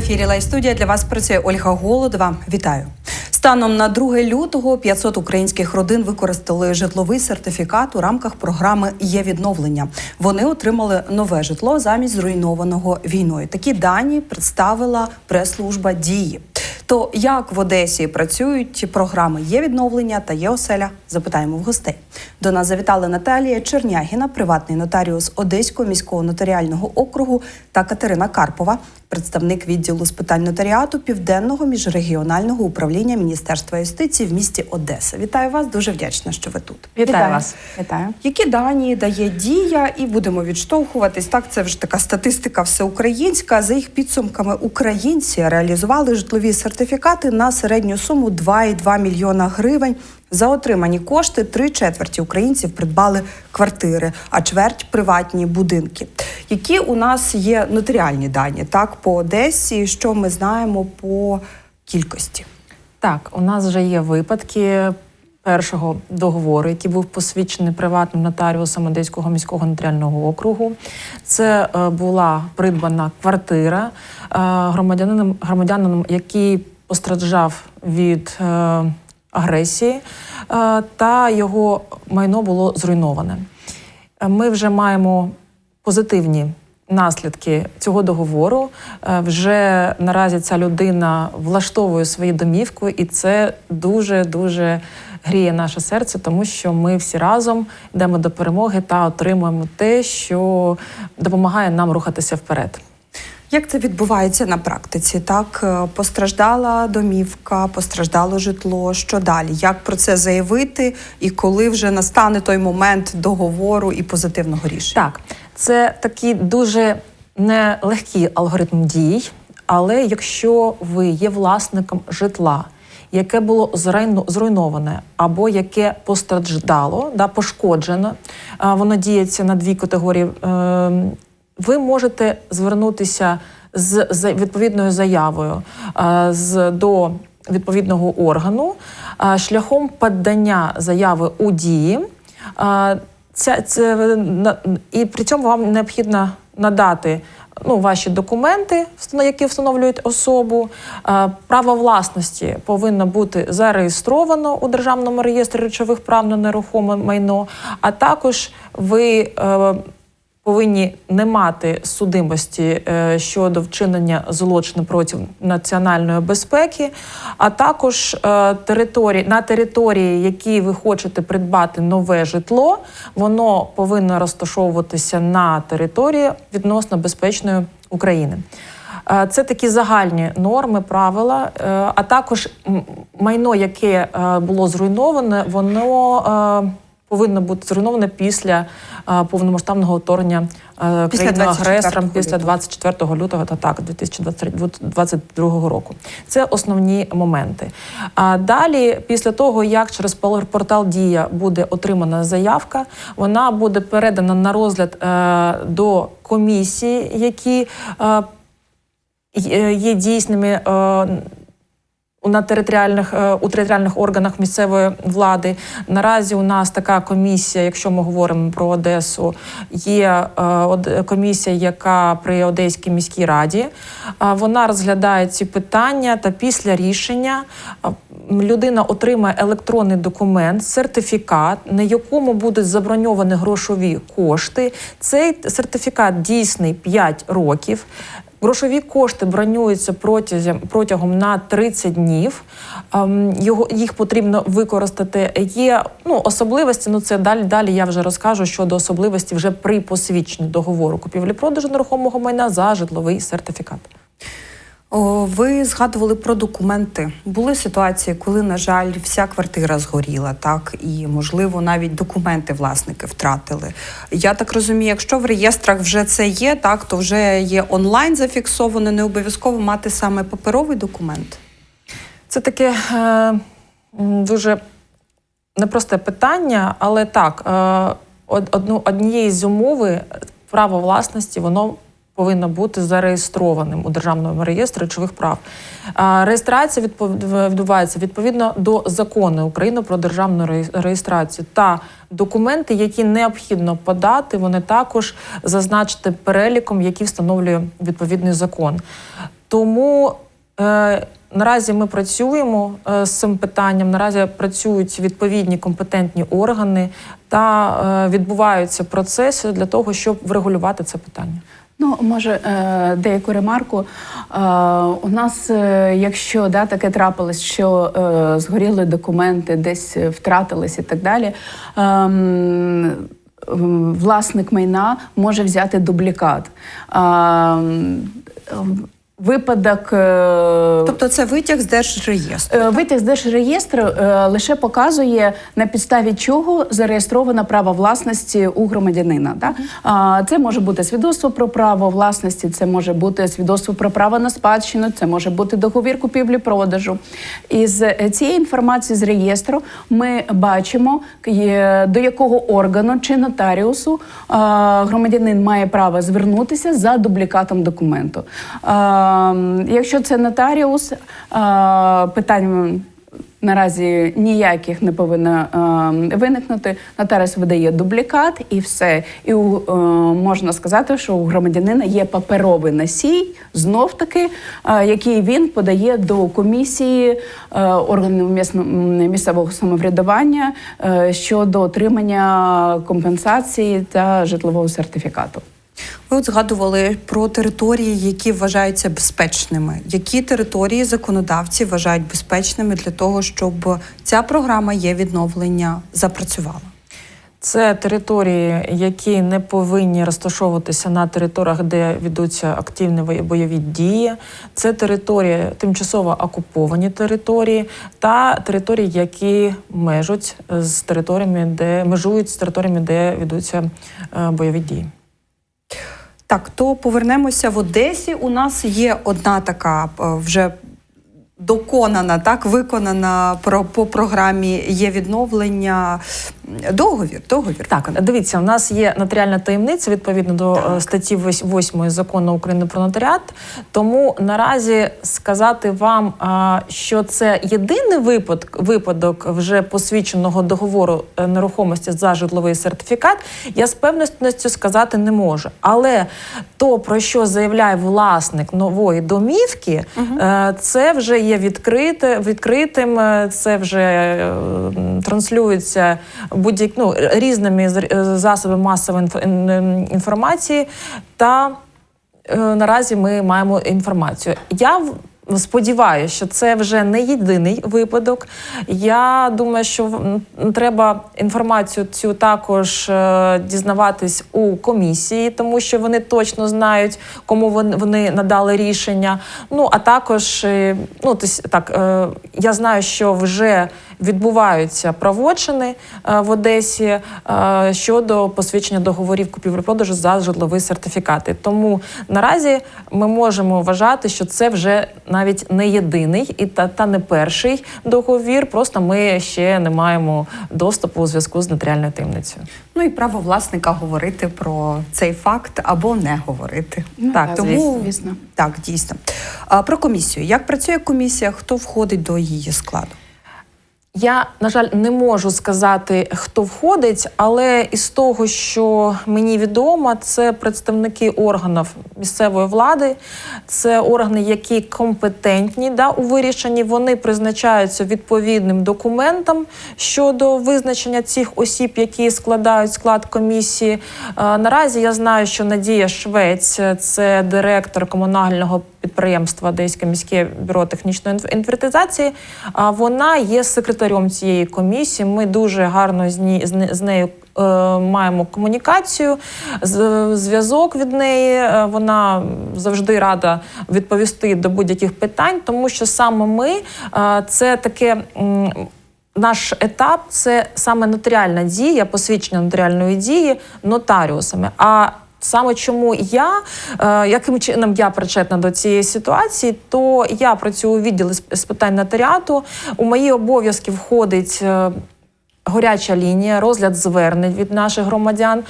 Ефірі Лайв студія для вас працює Ольга Голодова. Вітаю. Станом на 2 лютого 500 українських родин використали житловий сертифікат у рамках програми Є відновлення. Вони отримали нове житло замість зруйнованого війною. Такі дані представила прес-служба дії. То як в Одесі працюють програми Є відновлення та є оселя? Запитаємо в гостей. До нас завітали Наталія Чернягіна, приватний нотаріус Одеського міського нотаріального округу та Катерина Карпова, представник відділу з питань нотаріату Південного міжрегіонального управління Міністерства юстиції в місті Одеса. Вітаю вас, дуже вдячна, що ви тут. Вітаю вас. Вітаю. Які дані дає дія, і будемо відштовхуватись. Так, це вже така статистика всеукраїнська. За їх підсумками, українці реалізували житлові сертифікати на середню суму 2,2 мільйона гривень. За отримані кошти три четверті українців придбали квартири, а чверть приватні будинки. Які у нас є нотаріальні дані так по Одесі? Що ми знаємо по кількості? Так, у нас вже є випадки першого договору, який був посвідчений приватним нотаріусом Одеського міського нотаріального округу. Це е, була придбана квартира е, громадянином, громадянином, який постраждав від е, агресії, е, та його майно було зруйноване. Е, Ми вже маємо позитивні наслідки цього договору. Е, Вже наразі ця людина влаштовує свою домівку, і це дуже дуже гріє наше серце, тому що ми всі разом йдемо до перемоги та отримуємо те, що допомагає нам рухатися вперед. Як це відбувається на практиці? Так, Е, постраждала домівка, постраждало житло. Що далі? Як про це заявити, і коли вже настане той момент договору і позитивного рішення? Так, це такий дуже нелегкий алгоритм дій, але якщо ви є власником житла, яке було зруйноване або яке постраждало, да, пошкоджено, воно діється на дві категорії. Ви можете звернутися з відповідною заявою з до відповідного органу шляхом подання заяви у дії. Ця, це, і при цьому вам необхідно надати ну, ваші документи, які встановлюють особу. Е, Право власності повинно бути зареєстровано у Державному реєстрі речових прав на нерухоме майно, а також ви. Повинні не мати судимості е, щодо вчинення злочину проти національної безпеки, а також е, території на території, які ви хочете придбати нове житло, воно повинно розташовуватися на території відносно безпечної України. Е, Це такі загальні норми, правила, а також майно, яке було зруйноване, воно повинно бути зруйноване після е, повномасштабного вторгнення Після країни 24 агресором після лютого. 24 лютого та так 2022 року. Це основні моменти. А далі, після того, як через портал Дія буде отримана заявка, вона буде передана на розгляд е, до комісії, які е, є дійсними. Е, на територіальних е, у територіальних органах місцевої влади наразі у нас така комісія, якщо ми говоримо про Одесу, є е, комісія, яка при Одеській міській раді. Вона розглядає ці питання та після рішення людина отримає електронний документ, сертифікат, на якому будуть заброньовані грошові кошти. Цей сертифікат дійсний 5 років. Грошові кошти бронюються протягом протягом на 30 днів. Ем, Його їх потрібно використати. Є ну особливості. Ну це далі. Далі я вже розкажу щодо особливості вже при посвідченні договору купівлі-продажу нерухомого майна за житловий сертифікат. Ви згадували про документи. Були ситуації, коли, на жаль, вся квартира згоріла, так і можливо навіть документи власники втратили. Я так розумію, якщо в реєстрах вже це є, так то вже є онлайн зафіксовано, не обов'язково мати саме паперовий документ. Це таке е, дуже непросте питання, але так, е, одну, однією з умови право власності воно повинно бути зареєстрованим у державному реєстрі речових прав. Реєстрація відбувається відповідно до закону України про державну реєстрацію та документи, які необхідно подати, вони також зазначити переліком, який встановлює відповідний закон. Тому е, наразі ми працюємо е, з цим питанням. Наразі працюють відповідні компетентні органи та е, відбуваються процеси для того, щоб врегулювати це питання. Ну, може, е, деяку ремарку. Е, У нас, е, якщо да, таке трапилось, що згоріли документи, десь втратились і так далі. ем, ем, Власник майна може взяти дублікат. Випадок е, Тобто це витяг з держреєстру. Е, Витяг з держреєстру е, лише показує на підставі чого зареєстровано право власності у громадянина. Да? Це може бути свідоцтво про право власності, це може бути свідоцтво про право на спадщину, це може бути договір купівлі-продажу. Із е, цієї інформації з реєстру ми бачимо, до якого органу чи нотаріусу громадянин має право звернутися за дублікатом документу. Е, Якщо це нотаріус, е, питань наразі ніяких не повинно е, виникнути. Нотаріус видає дублікат і все. І е, можна сказати, що у громадянина є паперовий носій, знов таки, е, який він подає до комісії органів місцевого самоврядування щодо отримання компенсації та житлового сертифікату. Ви от згадували про території, які вважаються безпечними. Які території законодавці вважають безпечними для того, щоб ця програма є відновлення запрацювала? Це території, які не повинні розташовуватися на територіях, де ведуться активні бойові дії. Це території, тимчасово окуповані території та території, які межуть з територіями, де межують з територіями, де ведуться е, бойові дії. Так, то повернемося в Одесі. У нас є одна така е, вже доконана, так виконана про по програмі є відновлення. Договір, договір. Так, дивіться, у нас є нотаріальна таємниця відповідно до е, статті 8 закону України про нотаріат. Тому наразі сказати вам, що це єдиний випадок, випадок вже посвідченого договору е, нерухомості за житловий сертифікат, я з певністю сказати не можу. Але то, про що заявляє власник нової домівки, е, це вже є відкрите, відкритим, е, це вже е, транслюється будь-як ну, різними е, засобами масової інфо- ін- ін- інформації. Та наразі ми маємо інформацію. Я Сподіваюся, що це вже не єдиний випадок. Я думаю, що треба інформацію цю також е, дізнаватись у комісії, тому що вони точно знають, кому вони, надали рішення. Ну а також е, ну тось, так, е, я знаю, що вже відбуваються правочини е, в Одесі е, щодо посвідчення договорів купівлі-продажу за житлові сертифікати. Тому наразі ми можемо вважати, що це вже навіть не єдиний і та, та не перший договір. Просто ми ще не маємо доступу у зв'язку з нотаріальною таємницею. Ну і право власника говорити про цей факт або не говорити. Ну, так, так, тому звісно. так, дійсно. А, про комісію. Як працює комісія? Хто входить до її складу? Я, на жаль, не можу сказати, хто входить, але із того, що мені відомо, це представники органів місцевої влади, це органи, які компетентні да, у вирішенні. Вони призначаються відповідним документам щодо визначення цих осіб, які складають склад комісії. Е, Наразі я знаю, що Надія Швець, це директор комунального підприємства Одеське міське бюро технічної інвентаризації. А вона є секретарем цієї комісії. Ми дуже гарно з нею. е, Маємо комунікацію, зв'язок від неї. Е, Вона завжди рада відповісти до будь-яких питань, тому що саме ми е, це таке. наш етап це саме нотаріальна дія, посвідчення нотаріальної дії нотаріусами. А саме чому я, е, яким чином я причетна до цієї ситуації, то я працюю у відділі з- питань нотаріату. У мої обов'язки входить. е, Горяча лінія, розгляд звернень від наших громадян.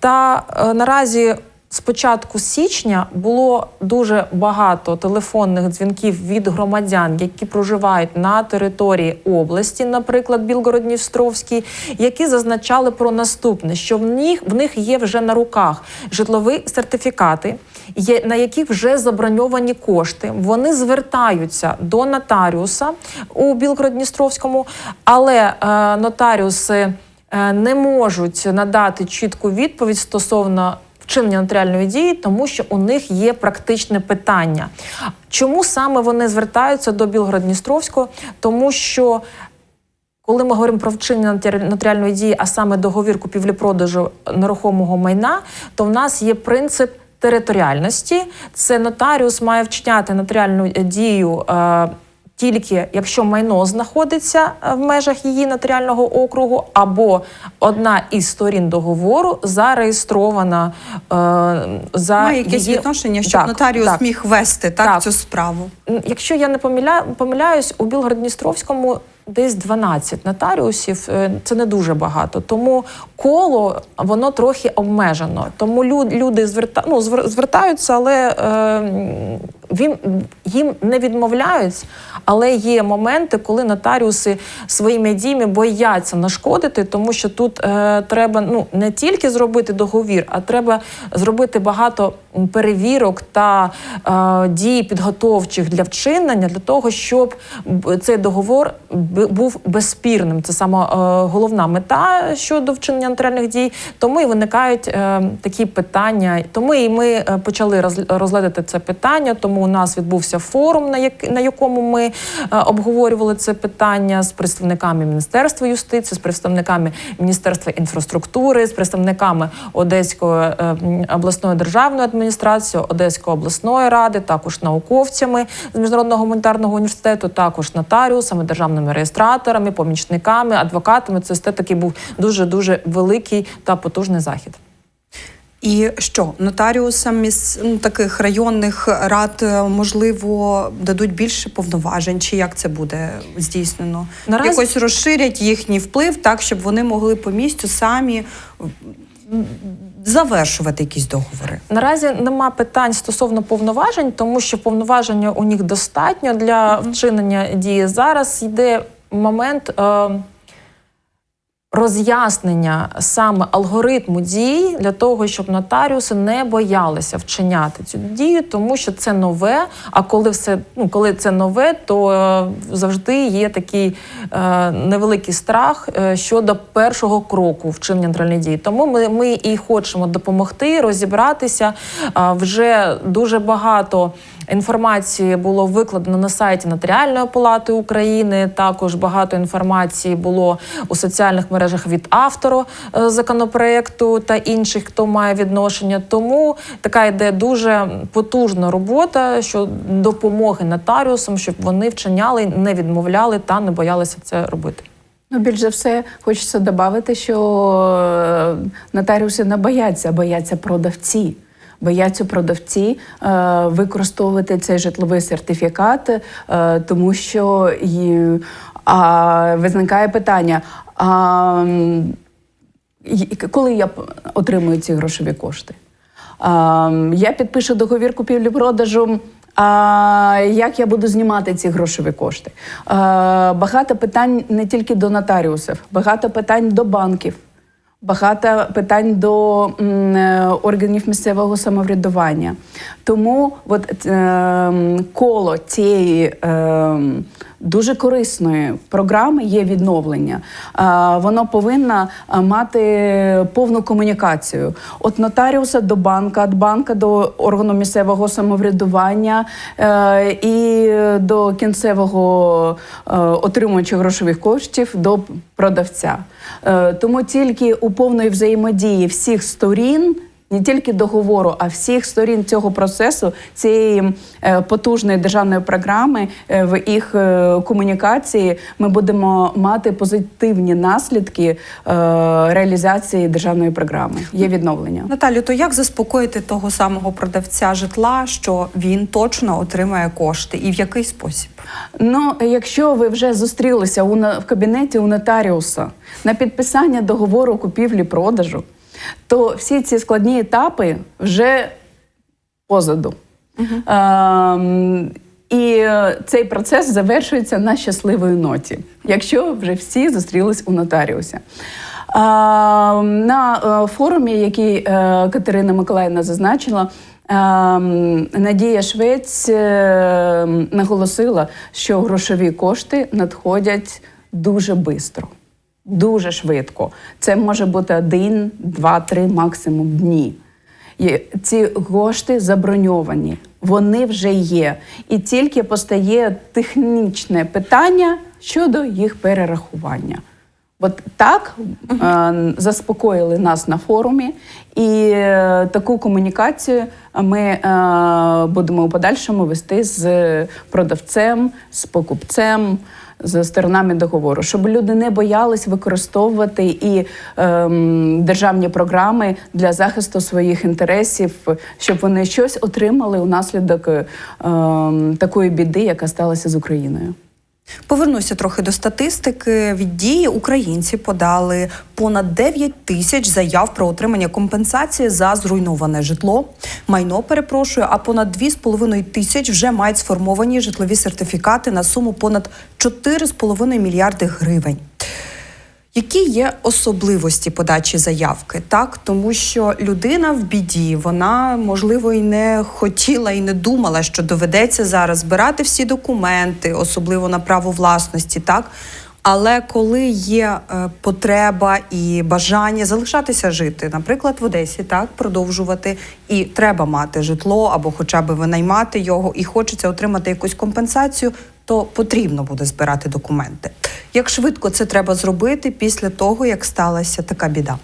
Та е, наразі з початку січня було дуже багато телефонних дзвінків від громадян, які проживають на території області, наприклад, Білгород-Дністровський, які зазначали про наступне: що в них в них є вже на руках житлові сертифікати, є на які вже заброньовані кошти. Вони звертаються до нотаріуса у Білгород-Дністровському, але е, нотаріуси е, не можуть надати чітку відповідь стосовно вчинення нотаріальної дії, тому що у них є практичне питання. Чому саме вони звертаються до Білгород-Дністровського? Тому що коли ми говоримо про вчинення нотаріальної дії, а саме договір купівлі-продажу нерухомого майна, то в нас є принцип територіальності. Це нотаріус має вчиняти нотаріальну е, дію. Тільки якщо майно знаходиться е, в межах її нотаріального округу, або одна із сторін договору зареєстрована е, за Має якесь її... відношення, щоб Так, нотаріус так. міг вести так, Так. цю справу. Якщо я не помиля... помиляюсь, у Білгород-Дністровському десь 12 нотаріусів. е, Це не дуже багато. Тому коло воно трохи обмежено. Тому лю- люди зверта... ну, звертаються, але е, він... їм не відмовляють. Але є моменти, коли нотаріуси своїми діями бояться нашкодити, тому що тут е, треба ну не тільки зробити договір, а треба зробити багато перевірок та е, дій підготовчих для вчинення, для того, щоб цей договор був безспірним. Це сама е, головна мета щодо вчинення нотаріальних дій. Тому і виникають е, такі питання. Тому і ми е, почали роз- розглядати це питання. Тому у нас відбувся форум, на як на якому ми е, обговорювали це питання з представниками Міністерства юстиції, з представниками Міністерства інфраструктури, з представниками Одеської е, обласної державної адміністрації, Одеської обласної ради, також науковцями з міжнародного гуманітарного університету, також нотаріусами, державними реєстраторами, помічниками, адвокатами. Це все таки був дуже дуже великий та потужний захід. І що нотаріусам міс ну, таких районних рад е, можливо дадуть більше повноважень, чи як це буде здійснено? Наразі- Якось розширять їхній вплив, так щоб вони могли по місцю самі завершувати якісь договори. Наразі нема питань стосовно повноважень, тому що повноваження у них достатньо для вчинення дії. Зараз йде момент. Е, Роз'яснення саме алгоритму дій для того, щоб нотаріуси не боялися вчиняти цю дію, тому що це нове. А коли все ну коли це нове, то е, завжди є такий е, невеликий страх е, щодо першого кроку вчинення нейтральної дії. Тому ми, ми і хочемо допомогти розібратися. А, вже дуже багато інформації було викладено на сайті Нотаріальної палати України. Також багато інформації було у соціальних мережах від автора е, законопроекту та інших, хто має відношення. Тому така йде дуже потужна робота щодо допомоги нотаріусам, щоб вони вчиняли, не відмовляли та не боялися це робити. Ну, більш за все, хочеться додати, що е, нотаріуси не бояться, бояться продавці. Бояться продавці е, використовувати цей житловий сертифікат, е, тому що а, виникає питання: а, коли я отримую ці грошові кошти? А, я підпишу договір купівлі-продажу. А як я буду знімати ці грошові кошти? А, багато питань не тільки до нотаріусів, багато питань до банків, багато питань до е, органів місцевого самоврядування. Тому от, е, коло цієї е, дуже корисної програми є відновлення. Воно повинно мати повну комунікацію. От нотаріуса до банка, від банка до органу місцевого самоврядування е, і до кінцевого е, отримувача грошових коштів до продавця. Е, тому тільки у повної взаємодії всіх сторін. Не тільки договору, а всіх сторін цього процесу, цієї е, потужної державної програми е, в їх е, комунікації, ми будемо мати позитивні наслідки реалізації державної програми. Є відновлення. Наталю, то як заспокоїти того самого продавця житла, що він точно отримає кошти, і в який спосіб? Ну, якщо ви вже зустрілися у в кабінеті у нотаріуса на підписання договору купівлі-продажу, то всі ці складні етапи вже позаду. Ем, і е, цей процес завершується на щасливої ноті, якщо вже всі зустрілись у нотаріуса. А, на е, форумі, який е, Катерина Миколаївна зазначила, е, Надія Швець е, наголосила, що грошові кошти надходять дуже швидко. Дуже швидко. Це може бути один, два, три максимум дні. І ці кошти заброньовані, вони вже є. І тільки постає технічне питання щодо їх перерахування. От так е, заспокоїли нас на форумі, і е, таку комунікацію ми е, будемо у подальшому вести з продавцем, з покупцем, з сторонами договору, щоб люди не боялись використовувати і ем, державні програми для захисту своїх інтересів, щоб вони щось отримали унаслідок ем, такої біди, яка сталася з Україною. Повернуся трохи до статистики. Від дії українці подали понад 9 тисяч заяв про отримання компенсації за зруйноване житло. Майно перепрошую, а понад 2,5 тисяч вже мають сформовані житлові сертифікати на суму понад 4,5 мільярди гривень. Які є особливості подачі заявки? Так, тому що людина в біді, вона можливо і не хотіла і не думала, що доведеться зараз збирати всі документи, особливо на право власності, так. Але коли є е, потреба і бажання залишатися жити, наприклад, в Одесі, так продовжувати, і треба мати житло або хоча б винаймати його, і хочеться отримати якусь компенсацію, то потрібно буде збирати документи. Як швидко це треба зробити після того, як сталася така біда?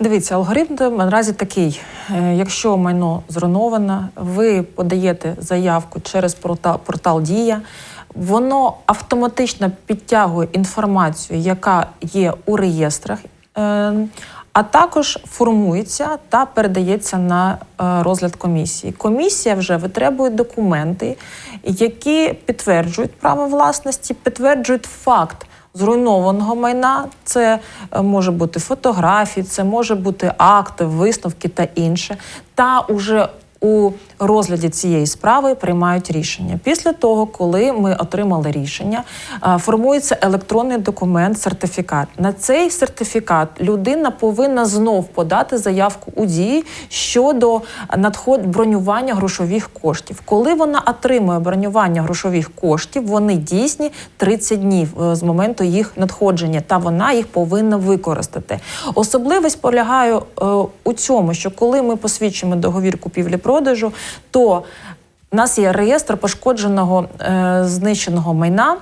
Дивіться, алгоритм наразі такий: Е, якщо майно зруйноване, ви подаєте заявку через портал, портал Дія. Воно автоматично підтягує інформацію, яка є у реєстрах, е, а також формується та передається на е, розгляд комісії. Комісія вже витребує документи, які підтверджують право власності, підтверджують факт зруйнованого майна. Це е, може бути фотографії, це може бути акти, висновки та інше. Та уже у розгляді цієї справи приймають рішення. Після того, коли ми отримали рішення, е, формується електронний документ, сертифікат. На цей сертифікат людина повинна знов подати заявку у дії щодо надход бронювання грошових коштів. Коли вона отримує бронювання грошових коштів, вони дійсні 30 днів е, з моменту їх надходження, та вона їх повинна використати. Особливість полягає е, у цьому, що коли ми посвідчимо договір купівлі-продажу, то у нас є реєстр пошкодженого е, знищеного майна.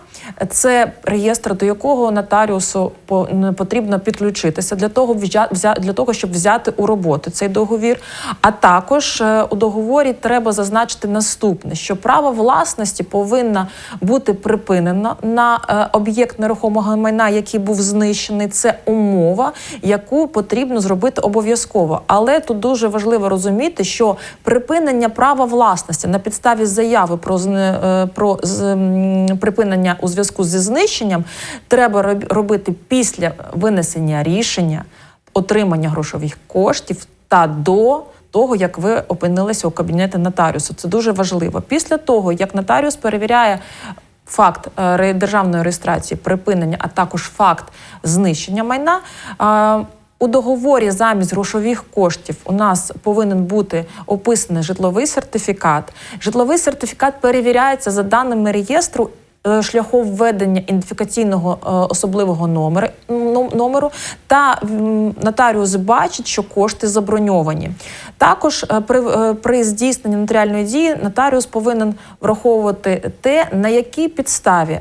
Це реєстр, до якого нотаріусу по- потрібно підключитися для того, взя- для того, щоб взяти у роботу цей договір. А також е, у договорі треба зазначити наступне: що право власності повинно бути припинено на е, об'єкт нерухомого майна, який був знищений. Це умова, яку потрібно зробити обов'язково. Але тут дуже важливо розуміти, що припинення права власності на підставі заяви про е, про припинення у зв'язку зі знищенням треба робити після винесення рішення, отримання грошових коштів та до. Того, як ви опинилися у кабінеті нотаріусу, це дуже важливо. Після того, як нотаріус перевіряє факт е, державної реєстрації, припинення, а також факт знищення майна. У договорі замість грошових коштів у нас повинен бути описаний житловий сертифікат. Житловий сертифікат перевіряється за даними реєстру. е, Шляхом введення ідентифікаційного е, особливого номеру, ном- номеру та нотаріус бачить, що кошти заброньовані. Також е, при, при здійсненні нотаріальної дії нотаріус повинен враховувати те, на якій підставі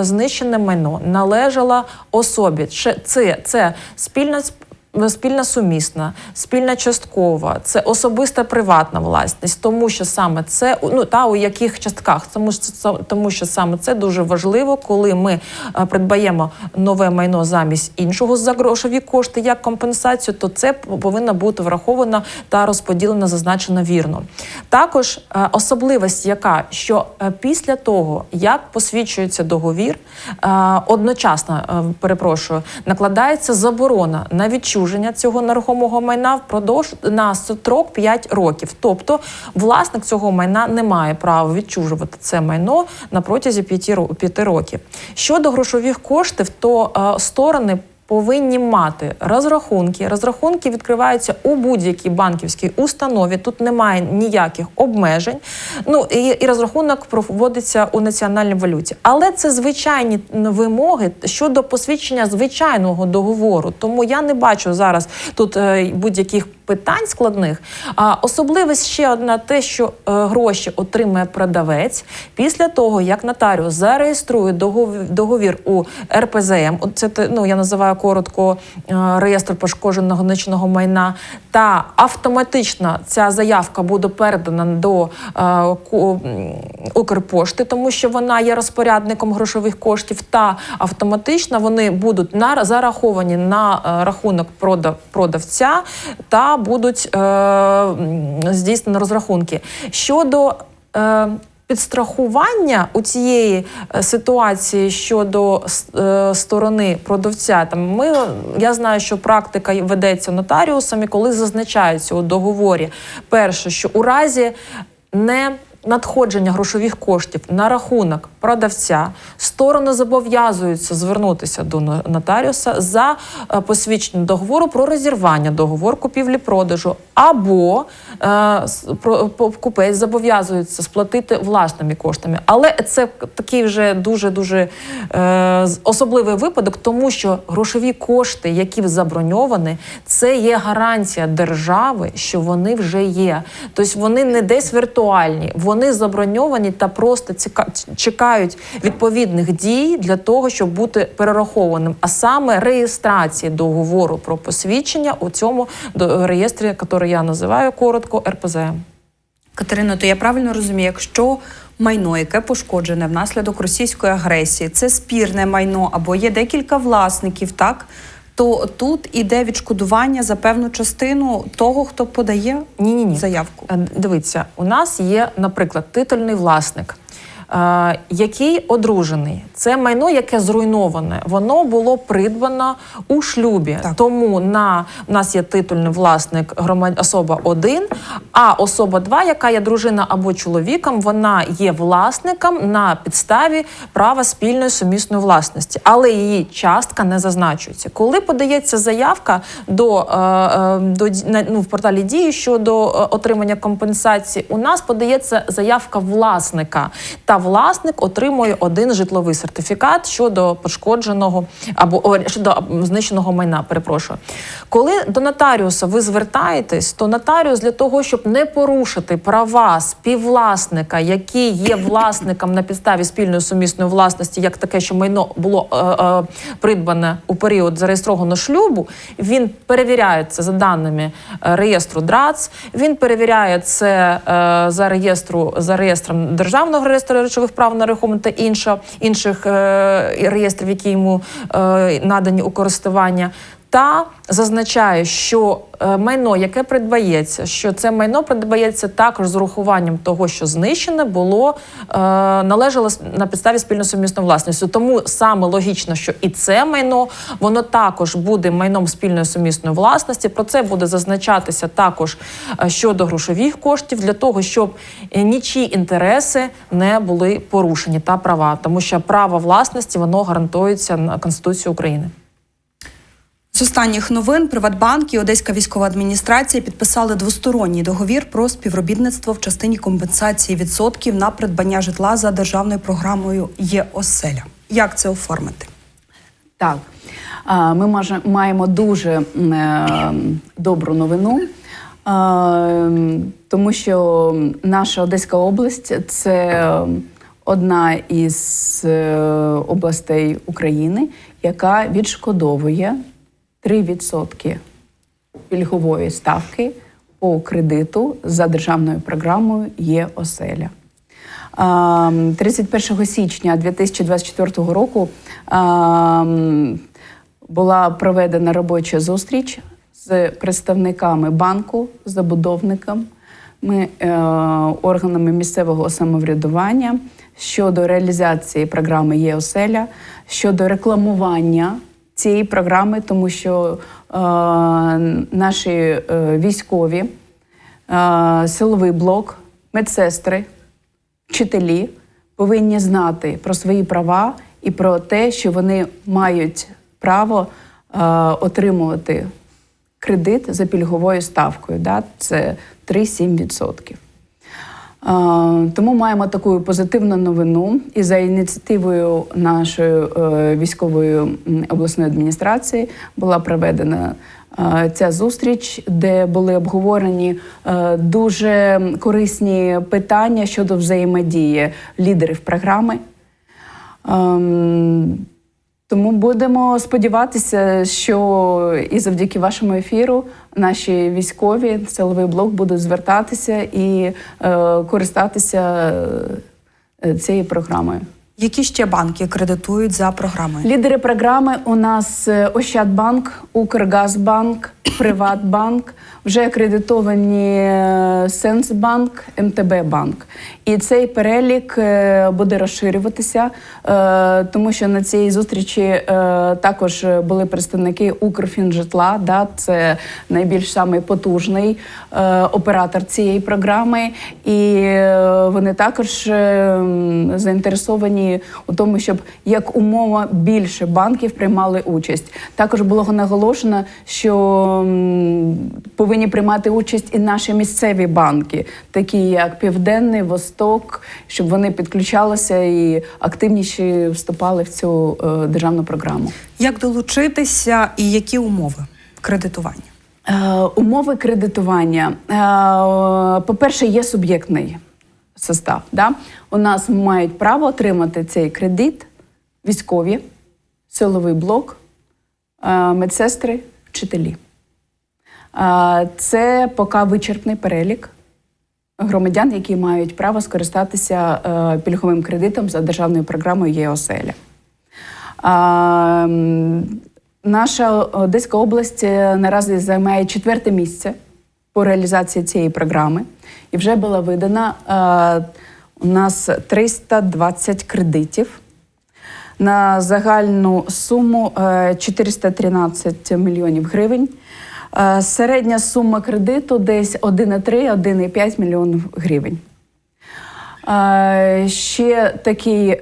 знищене майно належало особі. Це, це спільна сп- Спільна сумісна, спільна часткова, це особиста приватна власність, тому що саме це ну та у яких частках, тому що тому що саме це дуже важливо, коли ми е, придбаємо нове майно замість іншого за грошові кошти як компенсацію, то це повинно бути враховано та розподілено, зазначено вірно. Також е, особливість, яка що е, після того, як посвідчується договір, одночасно перепрошую, накладається заборона на відчуження відчуження цього нерухомого майна впродовж на строк 5 років. Тобто власник цього майна не має права відчужувати це майно на протязі 5 років. Щодо грошових коштів, то е, сторони. Повинні мати розрахунки. Розрахунки відкриваються у будь-якій банківській установі. Тут немає ніяких обмежень. Ну і, і розрахунок проводиться у національній валюті. Але це звичайні вимоги щодо посвідчення звичайного договору. Тому я не бачу зараз тут е, будь-яких питань складних. А особливість ще одна те, що е, гроші отримує продавець після того, як нотаріус зареєструє договір, у РПЗМ. Це ну я називаю коротко е, реєстр пошкодженого нічного майна. Та автоматично ця заявка буде передана до е, Укрпошти, тому що вона є розпорядником грошових коштів, та автоматично вони будуть на зараховані на е, рахунок прода- продавця та будуть здійснені розрахунки. Щодо Підстрахування у цієї е, ситуації щодо е, сторони продавця, там ми я знаю, що практика ведеться нотаріусами, коли зазначається у договорі, перше, що у разі не надходження грошових коштів на рахунок продавця, сторони зобов'язуються звернутися до нотаріуса за е, посвідченням договору про розірвання договору купівлі-продажу, або е, купець зобов'язується сплатити власними коштами. Але це такий вже дуже дуже е, особливий випадок, тому що грошові кошти, які заброньовані, це є гарантія держави, що вони вже є. Тобто вони не десь віртуальні, заброньовані та просто чекають відповідних дій для того, щоб бути перерахованим, а саме реєстрації договору про посвідчення у цьому реєстрі, який я називаю коротко РПЗМ. Катерино, то я правильно розумію, якщо майно, яке пошкоджене внаслідок російської агресії, це спірне майно або є декілька власників, так то тут іде відшкодування за певну частину того, хто подає Ні-ні-ні. заявку. Е, Дивіться, у нас є, наприклад, титульний власник. Який одружений, це майно, яке зруйноване, воно було придбано у шлюбі. Так. Тому на у нас є титульний власник громад... особа 1, а особа 2, яка є дружина або чоловіком, вона є власником на підставі права спільної сумісної власності, але її частка не зазначується. Коли подається заявка до, е, е, до ну, в порталі дії щодо е, отримання компенсації, у нас подається заявка власника, та власник отримує один житловий сертифікат щодо пошкодженого або о, щодо знищеного майна. Перепрошую. Коли до нотаріуса ви звертаєтесь, то нотаріус для того, щоб не порушити права співвласника, який є власником на підставі спільної сумісної власності, як таке, що майно було е, е, придбане у період зареєстрованого шлюбу, він перевіряє це за даними е, реєстру ДРАЦ, він перевіряє це е, за реєстру за реєстром державного реєстру речових прав на нерухоме та інша, інших е, реєстрів, які йому е, надані у користування. Та зазначає, що е, майно, яке придбається, що це майно придбається також з урахуванням того, що знищене було е, належало на підставі спільно сумісної власності. Тому саме логічно, що і це майно воно також буде майном спільної сумісної власності. Про це буде зазначатися також е, щодо грошових коштів для того, щоб нічі інтереси не були порушені та права, тому що право власності воно гарантується на Конституцію України. З останніх новин Приватбанк і Одеська військова адміністрація підписали двосторонній договір про співробітництво в частині компенсації відсотків на придбання житла за державною програмою Є оселя. Як це оформити? Так, ми маємо дуже е, добру новину, тому що наша Одеська область це одна із е, областей України, яка відшкодовує 3% пільгової ставки по кредиту за державною програмою Є оселя. 31 січня 2024 року була проведена робоча зустріч з представниками банку, забудовниками, е, органами місцевого самоврядування щодо реалізації програми Є оселя, щодо рекламування цієї програми, тому що е, наші е, військові, е, силовий блок, медсестри, вчителі повинні знати про свої права і про те, що вони мають право е, отримувати кредит за пільговою ставкою. Да? Це 3-7%. Тому маємо таку позитивну новину. І за ініціативою нашої е, військової обласної адміністрації була проведена е, ця зустріч, де були обговорені е, дуже корисні питання щодо взаємодії лідерів програми. Тому будемо сподіватися, що і завдяки вашому ефіру наші військові силовий блок будуть звертатися і е, користатися е, цією програмою. Які ще банки кредитують за програмою? Лідери програми у нас е, Ощадбанк, Укргазбанк, Приватбанк, вже акредитовані е, Сенсбанк, МТБ банк. І цей перелік е, буде розширюватися, тому що на цій зустрічі також були представники Укрфінжитла. Да, це найбільш самий потужний оператор цієї програми, і вони також е, м, у тому, щоб як умова більше банків приймали участь. Також було наголошено, що повинні приймати участь і наші місцеві банки, такі як Південний, Восток, щоб вони підключалися і активніше вступали в цю е, державну програму. Як долучитися і які умови кредитування? Е, умови кредитування. Е, по-перше, є суб'єктний состав. Да? У нас мають право отримати цей кредит військові, силовий блок, е, медсестри, вчителі. Е, це поки вичерпний перелік громадян, які мають право скористатися е, пільговим кредитом за державною програмою ЄОСЕЛЯ. Наша Одеська область наразі займає четверте місце по реалізації цієї програми. І вже була видана е, у нас 320 кредитів на загальну суму е, 413 мільйонів гривень. Е, Середня сума кредиту десь 1,3-1,5 мільйонів гривень. Е, Ще такий, е,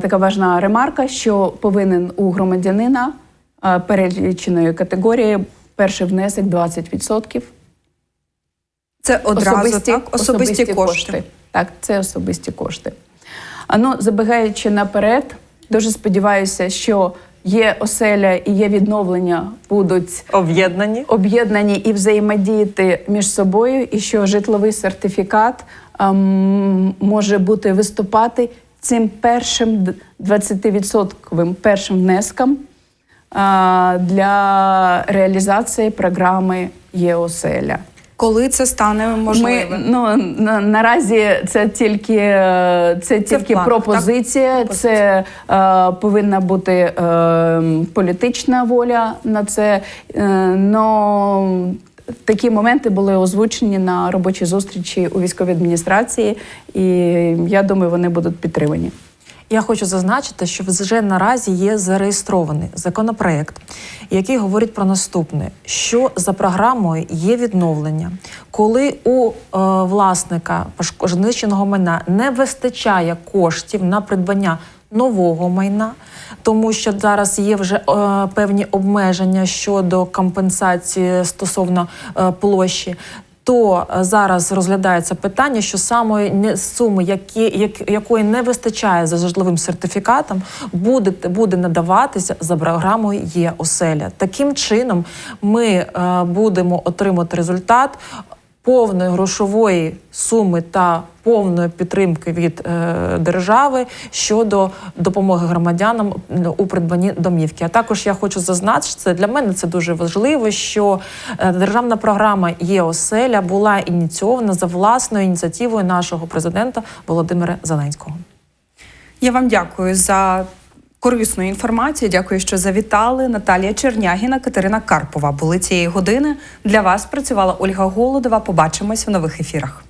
така важна ремарка, що повинен у громадянина е, переліченої категорії перший внесок 20%. Це одразу так особисті, кошти. Так, це особисті кошти. А ну, забігаючи наперед, дуже сподіваюся, що є оселя і є відновлення будуть Об'єднані. об'єднані і взаємодіяти між собою, і що житловий сертифікат ем, може бути виступати цим першим д- 20% першим внеском е, для реалізації програми ЄОСЕЛЯ. Коли це стане Ми ну на, наразі це тільки е, це тільки планах, пропозиція. так? Це е, повинна бути е, політична воля на це. Е, но такі моменти були озвучені на робочій зустрічі у військовій адміністрації, і я думаю, вони будуть підтримані. Я хочу зазначити, що вже наразі є зареєстрований законопроект, який говорить про наступне: що за програмою є відновлення, коли у е, власника пошкодженого майна не вистачає коштів на придбання нового майна, тому що зараз є вже е, певні обмеження щодо компенсації стосовно е, площі. То е, зараз розглядається питання, що самої суми, які, як, якої не вистачає за житловим сертифікатом, буде, буде надаватися за програмою є оселя. Таким чином, ми е, будемо отримати результат повної грошової суми та повної підтримки від е, держави щодо допомоги громадянам у придбанні домівки. А також я хочу зазначити, для мене це дуже важливо, що е, державна програма є оселя була ініційована за власною ініціативою нашого президента Володимира Зеленського. Я вам дякую за корисну інформацію. Дякую, що завітали. Наталія Чернягіна, Катерина Карпова були цієї години. Для вас працювала Ольга Голодова. Побачимось в нових ефірах.